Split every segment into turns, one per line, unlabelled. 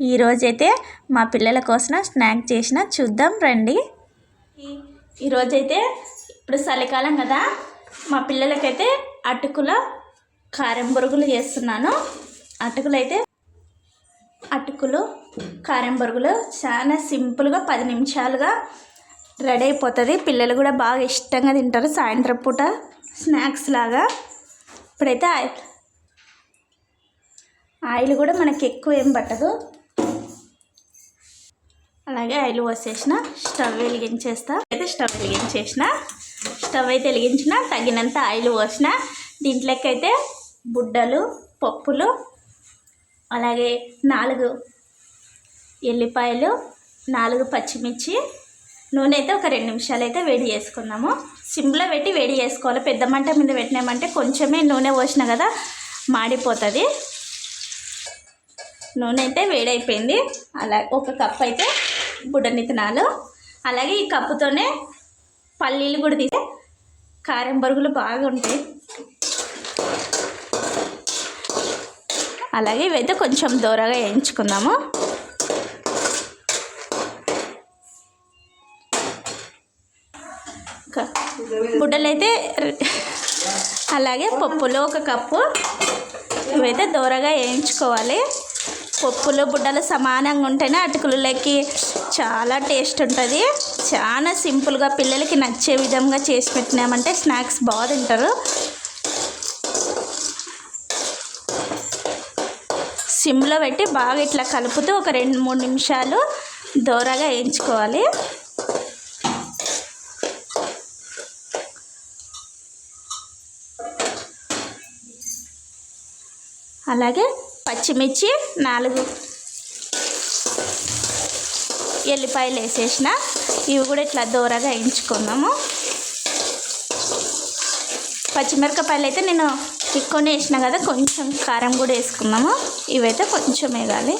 ఈరోజైతే మా పిల్లల కోసం స్నాక్ చేసిన చూద్దాం రండి. ఈరోజైతే ఇప్పుడు చలికాలం కదా మా పిల్లలకైతే అటుకుల కారం బొరుగులు చేస్తున్నాను. అటుకులు అయితే అటుకులు కారం బొరుగులు చాలా సింపుల్గా పది నిమిషాలుగా రెడీ అయిపోతుంది. పిల్లలు కూడా బాగా ఇష్టంగా తింటారు సాయంత్రం పూట స్నాక్స్ లాగా. ఇప్పుడైతే ఆయిల్ ఆయిల్ కూడా మనకి ఎక్కువ ఏం పట్టదు. అలాగే ఆయిల్ పోసేసిన స్టవ్ వెలిగించేస్తా. అయితే స్టవ్ వెలిగించేసిన స్టవ్ అయితే వెలిగించిన తగినంత ఆయిల్ పోసిన దీంట్లోకి అయితే బుడ్డలు పప్పులు అలాగే నాలుగు ఎల్లిపాయలు నాలుగు పచ్చిమిర్చి నూనె అయితే ఒక రెండు నిమిషాలు అయితే వేడి చేసుకున్నాము సిమ్లో పెట్టి వేడి చేసుకోవాలి. పెద్ద మంట మీద పెట్టినామంటే కొంచెమే నూనె పోసిన కదా మాడిపోతుంది. నూనె అయితే వేడైపోయింది. అలా ఒక కప్ అయితే బుడ్డనితనాలు అలాగే ఈ కప్పుతోనే పల్లీలు కూడా తీసే కారం బరుగులు బాగా ఉంటాయి. అలాగే ఇవైతే కొంచెం దూరగా వేయించుకుందాము. ఇంకా బుడ్డలు అయితే అలాగే పప్పులో ఒక కప్పు. ఇవైతే దూరగా వేయించుకోవాలి. పప్పులు బుడ్డలు సమానంగా ఉంటేనే అటుకులకి చాలా టేస్ట్ ఉంటుంది. చాలా సింపుల్గా పిల్లలకి నచ్చే విధంగా చేసి పెట్టినామంటే స్నాక్స్ బాగా తింటారు. సిమ్లో పెట్టి బాగా ఇట్లా కలుపుతూ ఒక రెండు మూడు నిమిషాలు దోరగా వేయించుకోవాలి. అలాగే పచ్చిమిర్చి నాలుగు ఎల్లిపాయలు వేసేసిన. ఇవి కూడా ఇట్లా దూరగా వేయించుకుందాము పచ్చిమిరపకాయలు అయితే నేను ఎక్కువనే వేసిన కదా కొంచెం కారం కూడా వేసుకుందాము ఇవైతే కొంచెం వేగాలి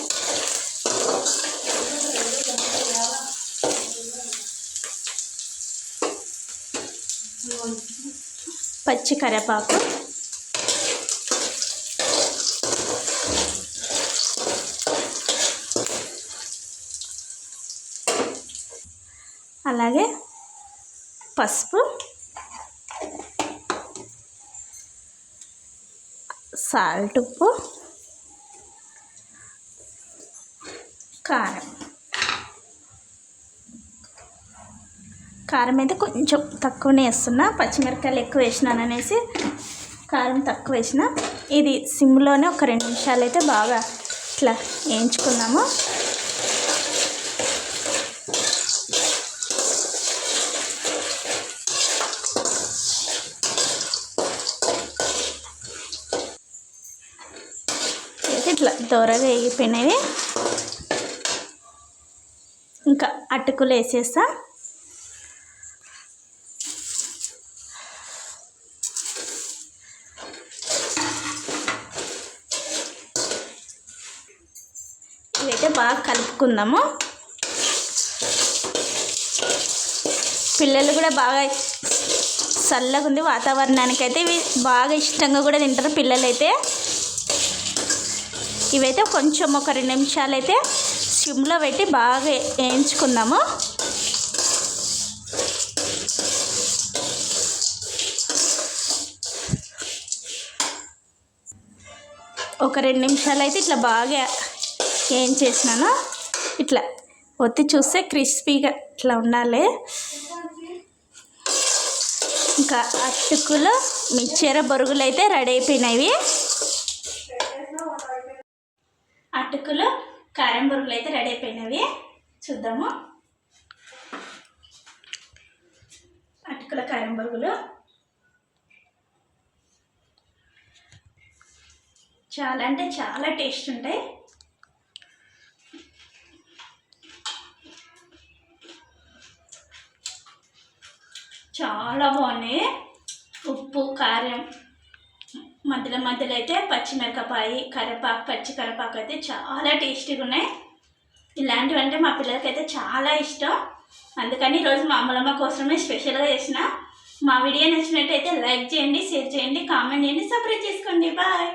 పచ్చి కరివేపాకు అలాగే పసుపు సాల్ట్ ఉప్పు కారం. కారం అయితే కొంచెం తక్కువనే వేస్తున్నా. పచ్చిమిరపకాయలు ఎక్కువ వేసినాను అనేసి కారం తక్కువ వేసిన. ఇది సిమ్లోనే ఒక రెండు నిమిషాలు అయితే బాగా ఇట్లా వేయించుకున్నాము. ఇట్లా దూరగా వేగిపోయినవి. ఇంకా అటుకులు వేసేస్తా. ఇవైతే బాగా కలుపుకుందాము. పిల్లలు కూడా బాగా చల్లగా ఉంది వాతావరణానికి అయితే ఇవి బాగా ఇష్టంగా కూడా తింటారు పిల్లలైతే. ఇవైతే కొంచెం ఒక రెండు నిమిషాలు అయితే సిమ్లో పెట్టి బాగా వేయించుకుందాము. ఒక రెండు నిమిషాలు అయితే ఇట్లా బాగా ఏం చేసినాను ఇట్లా ఒత్తి చూస్తే క్రిస్పీగా ఇట్లా ఉండాలి. ఇంకా అటుకులు మిక్చర్ బొరుగులు అయితే రెడీ అయిపోయినవి అటుకులు కారం బొరుగులు అయితే రెడీ అయిపోయినవి. చూద్దాము. అటుకుల కారం బొరుగులు. చాలా అంటే చాలా టేస్ట్ ఉంటాయి. చాలా బాగున్నాయి. ఉప్పు కారం. మధ్యలో మధ్యలో అయితే పచ్చిమిరపకాయ కరివేపాకు పచ్చి కరివేపాకు అయితే చాలా టేస్టీగా ఉన్నాయి. ఇలాంటివి అంటే మా పిల్లలకైతే చాలా ఇష్టం. అందుకని ఈరోజు మా అమ్మలమ్మ కోసమే స్పెషల్గా చేసిన మా వీడియో నచ్చినట్టయితే లైక్ చేయండి షేర్ చేయండి కామెంట్ చేయండి సబ్స్క్రైబ్ చేసుకోండి. బాయ్.